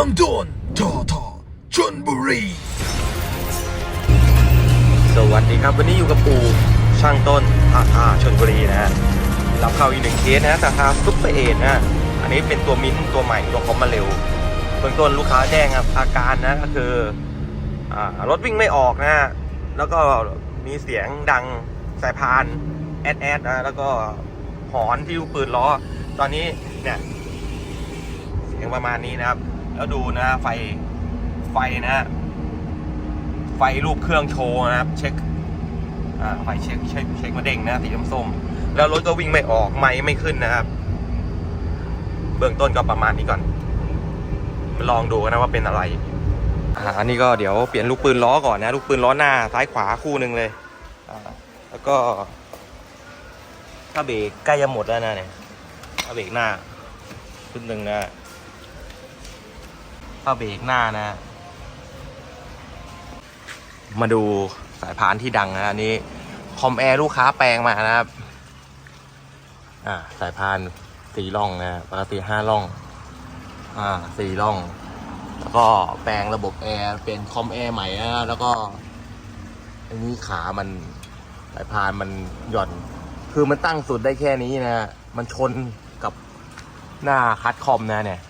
ช่างต้นทอทอชนบุรี สวัสดีครับ วันนี้อยู่กับปูช่างต้นอาคาชนบุรีนะฮะรับเข้าอีกหนึ่งเคสนะราคาซุปเปอร์เอทนะ อันนี้เป็นตัวมิ้นตัวใหม่ตัวคอมมาเร็วเบื้องต้นลูกค้าแจ้งครับอาการนะก็คืออ่ารถวิ่งไม่ออกนะ แล้วก็มีเสียงดังสายพานแอดแอดนะแล้วก็หอนที่ลูปืนล้อ ตอนนี้เนี่ยเสียงประมาณนี้นะครับ แล้วดูนะไฟไฟนะไฟรูปเครื่องโชว์นะครับ เช็คอ่าไฟเช็คเช็คเช็คมาเด้งนะสีส้มๆแล้วรถก็วิ่งไม่ออกไม่ไม่ขึ้นนะครับ เบื้องต้นก็ประมาณนี้ก่อนมาลองดูกันนะว่าเป็นอะไรอ่าอันนี้ก็เดี๋ยวเปลี่ยนลูกปืนล้อก่อนนะลูกปืนล้อหน้าซ้ายขวาคู่หนึ่งเลยอ่าแล้วก็ถ้าเบรกใกล้จะหมดแล้วนะเนี่ยถ้าเบรกหน้าชุดหนึ่งนะาเบรกหน้านะ มาดูสายพานที่ดังนะอันนี้คอมแอร์ลูกค้าแปลงมานะครับ อ่า สายพานสี่ล่องนะปกติห้าล่อง อ่าสี่ล่อง แล้วก็แปลงระบบแอร์เป็นคอมแอร์ใหม่นะแล้วก็อันนี้ขามันสายพานมันหย่อน คือมันตั้งสุดได้แค่นี้นะ มันชนกับหน้าคัดคอมนะเนี่ย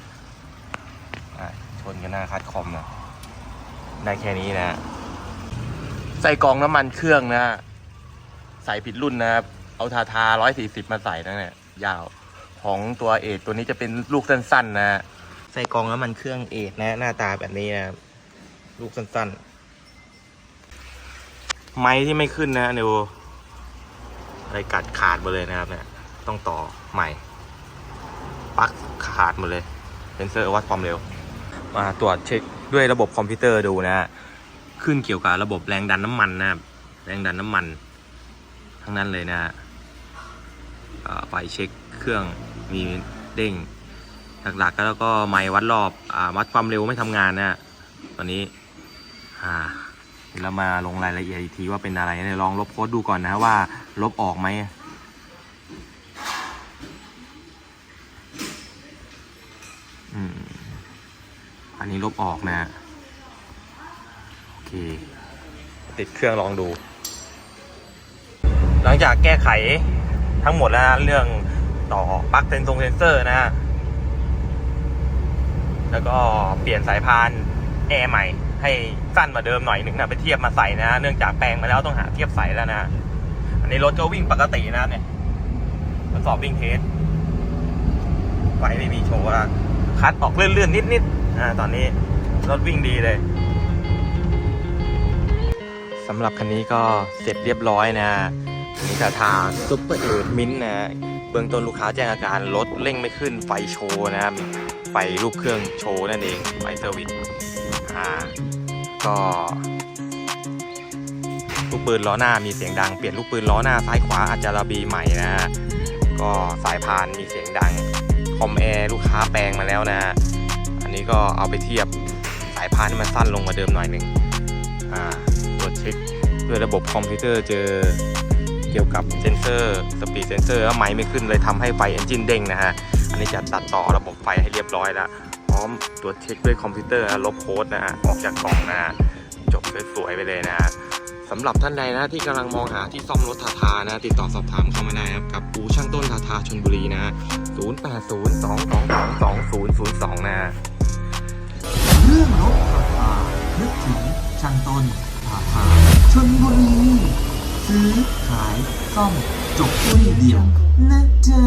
กับหน้าคัดคอมนะ ได้แค่นี้นะ ใส่กองน้ำมันเครื่องนะ ใส่ผิดรุ่นนะครับ เอาทาทาร้อยสี่สิบมาใส่นะเนี่ย ยาว ของตัวเอทตัวนี้จะเป็นลูกสั้นๆนะ ใส่กองน้ำมันเครื่องเอทนะ หน้าตาแบบนี้นะลูกสั้นๆ ไม้ที่ไม่ขึ้นนะเดี๋ยวอะไรกัดขาดหมดเลยนะครับ เนี่ย ต้องต่อใหม่ ปักขาดหมดเลยเซนเซอร์วัดความเร็ว มาตรวจเช็คด้วยระบบคอมพิวเตอร์ดูนะฮะขึ้นเกี่ยวกับระบบแรงดันน้ำมันนะแรงดันน้ำมัน ทั้งนั้นเลยนะฮะไปเช็คเครื่องมีเด้งหลักๆก็แล้วก็ไมค์วัดรอบอวัดความเร็วไม่ทำงานนะฮะตอนนี้อ่าเดี๋ยวเรามาลงรายละเอียดอีกทีว่าเป็นอะไรเนี่ยลองลบโค้ดดูก่อนนะว่าลบออกไหมอืม อันนี้ลบออกนะฮะโอเค ติดเครื่องลองดู หลังจากแก้ไขทั้งหมดแล้วเรื่องต่อปลั๊กเซนซงเซนเซอร์นะฮะแล้วก็เปลี่ยนสายพานแอร์ใหม่ให้สั้นมาเดิมหน่อยหนึ่งนะไปเทียบมาใส่นะ เนื่องจากแปลงมาแล้วต้องหาเทียบใส่แล้วนะ อันนี้รถก็วิ่งปกตินะเนี่ยทดสอบวิ่งเทสไฟไม่มีโชว์ละคัดออกเลื่อนๆนิดๆ อ่าตอนนี้รถวิ่งดีเลยสำหรับคันนี้ก็เสร็จเรียบร้อยนะนี่จะทาซุปเปอร์เอทมินนะเบื้องต้นลูกค้าแจ้งอาการรถเร่งไม่ขึ้นไฟโชว์นะครับไฟรูปเครื่องโชว์นั่นเองไฟเซอร์วิสอ่าก็ลูกปืนล้อหน้ามีเสียงดังเปลี่ยนลูกปืนล้อหน้าซ้ายขวาอาจจะระบีใหม่นะฮะก็สายพานมีเสียงดังคอมแอร์ลูกค้าแปลงมาแล้วนะ อันนี้ก็เอาไปเทียบสายพานให้มันสั้นลงมาเดิมหน่อยหนึ่งอ่าตรวจเช็คด้วยระบบคอมพิวเตอร์เจอเกี่ยวกับเซนเซอร์สปีดเซนเซอร์แล้วไม้ไม่ขึ้นเลยทำให้ไฟเอนจินเด้งนะฮะ อันนี้จะตัดต่อระบบไฟให้เรียบร้อยแล้ว พร้อมตรวจเช็คด้วยคอมพิวเตอร์ลบโค้ดนะฮะออกจากกล่องนะฮะจบสวยๆไปเลยนะฮะสำหรับท่านใดนะที่กำลังมองหาที่ซ่อมรถทาทานะ ติดต่อสอบถามเข้ามาได้นะครับกับปูช่างต้นทาทาชนบุรีนะ 0802222002 นะฮะ รื่องรถทาทานึกถึงช่างต้นทาทาชนบุรีซื้อขายซ่อมจบที่เดียวนะจ๊ะ